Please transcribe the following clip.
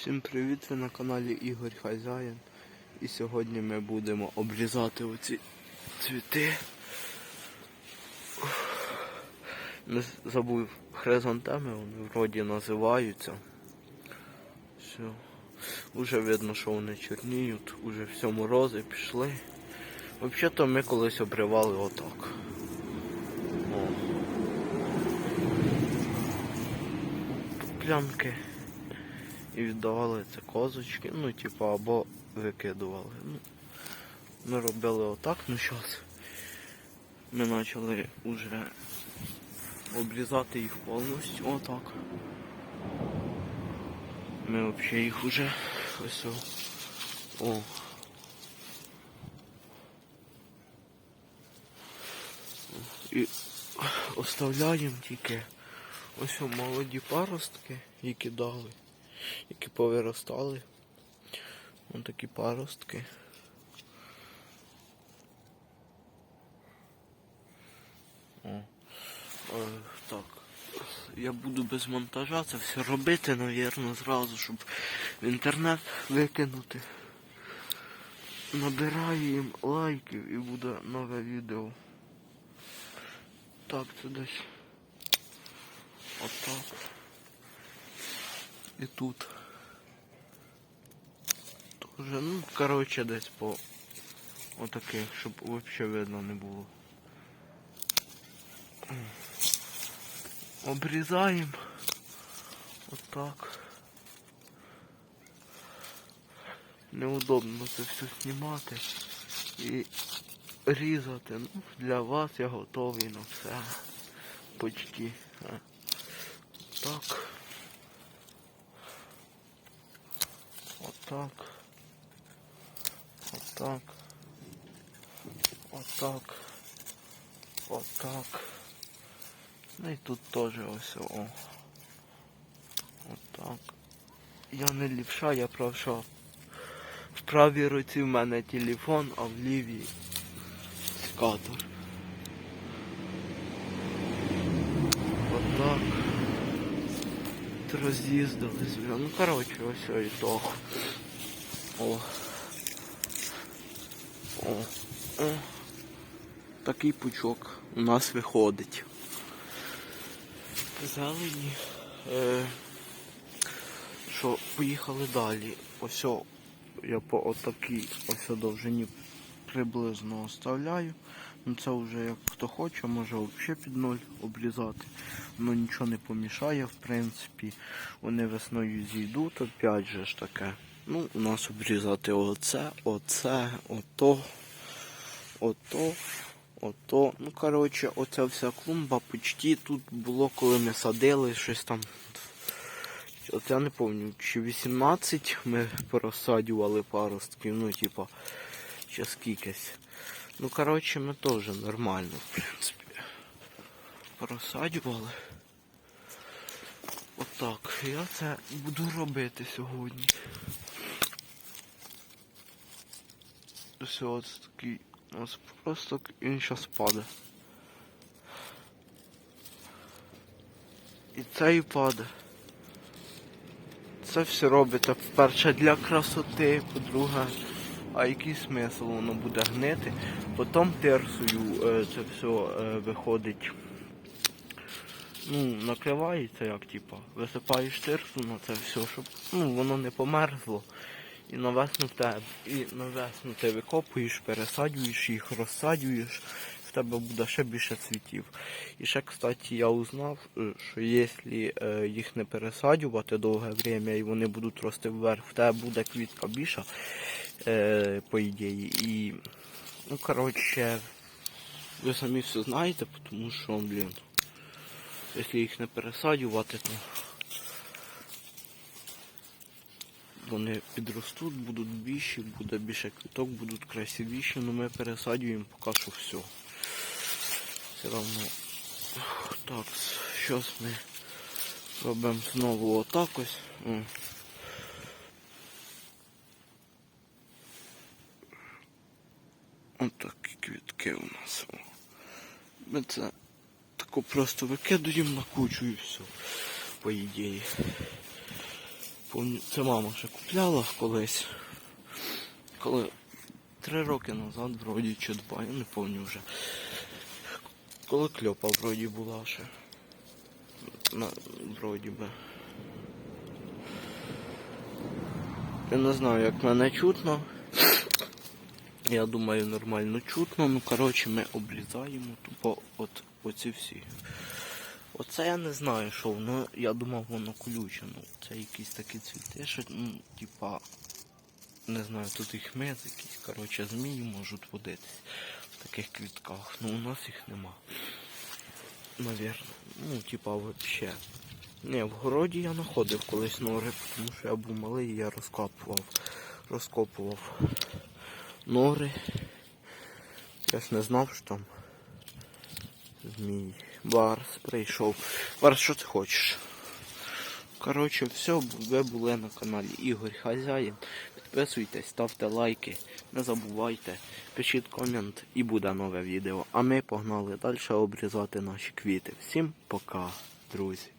Всім привіт! Ви на каналі Ігор Хазяїн. І сьогодні ми будемо обрізати оці цвіти. Не забув хризантеми, вони вроді називаються. Все. Уже видно, що вони чорніють, уже все морози пішли. Взагалі-то ми колись обривали отак. О. Плямки і віддавали це козочки, ну, типу, або викидували. Ну, ми робили отак, ну зараз ми почали вже обрізати їх повністю. Отак. Ми взагалі їх вже ось о. І оставляємо тільки ось молоді паростки, які дали які повиростали. Ось такі паростки. О. Е, так. Я буду без монтажа це все робити, навірно, зразу, щоб в інтернет викинути. Набираю їм лайків і буде нове відео. Так, це десь. Отак. І тут. Тоже, ну, коротше, десь по отаких, щоб взагалі видно не було. Обрізаємо. Отак. Неудобно це все знімати і різати. Ну, для вас я готовий на все. Почти. А. Так. Отак. Отак. Отак. Отак. Ну і тут теж ось о. Отак. Я не лівша, я правша. В правій руці в мене телефон, а в лівій скатер. Отак. Роз'їздились. бля. Ну коротше, ось і ітог. О. О. О. Такий пучок у нас виходить. Зелені. Е, що, поїхали далі. Ось я по отакій ось довжині приблизно оставляю. Ну це вже як хто хоче, може взагалі під ноль обрізати. Воно нічого не помішає, в принципі. Вони весною зійдуть, опять же ж таке. Ну, у нас обрізати оце, оце, ото, ото, ото. Ну, коротше, оця вся клумба почти тут було, коли ми садили щось там. От я не пам'ятаю, чи 18 ми порозсадювали паростків, ну, типа, чи скількись. Ну, коротше, ми теж нормально, в принципі. Просадювали. Отак. Я це буду робити сьогодні. Ось ось такий. Ось просто зараз падає. І цей падає. Це все робиться, по-перше, для красоти, по-друге, а який смисл воно буде гнити. Потім терсою е, це все е, виходить. Ну, накривається як, типа, висипаєш тирсу на це все, щоб ну, воно не померзло. І на весну в тебе. І на весну ти викопуєш, пересаджуєш їх, розсаджуєш, в тебе буде ще більше цвітів. І ще, кстати, я узнав, е, що якщо е, їх не пересаджувати довге время і вони будуть рости вверх, в тебе буде квітка більша, е, по ідеї. І, ну, коротше, ви самі все знаєте, тому що, блін, якщо їх не пересаджувати, то вони підростуть, будуть більші, буде більше квіток, будуть красивіші, але ми пересаджуємо поки що все. Все одно. Так, зараз ми робимо знову отак ось. Отакі квітки у нас. Ми це тако просто викидуємо на кучу і все, по ідеї. Це мама ще купляла колись. Коли три роки назад, вроді, чи два, я не пам'ятаю вже. Коли кльопа вроді була ще. На, вроді би. Я не знаю, як мене чутно. Я думаю, нормально чутно. Ну, коротше, ми обрізаємо тупо от оці всі. Оце я не знаю, що воно, я думав, воно колюче. Ну, це якісь такі цвіти, що, ну, типа, не знаю, тут і хмиз якісь, коротше, змії можуть водитись в таких квітках. Ну, у нас їх нема. Навірно. Ну, типа, вообще. Не, в городі я знаходив колись нори, тому що я був малий я розкопував. Розкопував нори. Я ж не знав, що там змій. Барс прийшов. Барс, що ти хочеш? Коротше, все, ви були на каналі Ігор Хазяїн. Підписуйтесь, ставте лайки, не забувайте, пишіть комент і буде нове відео. А ми погнали далі обрізати наші квіти. Всім пока, друзі.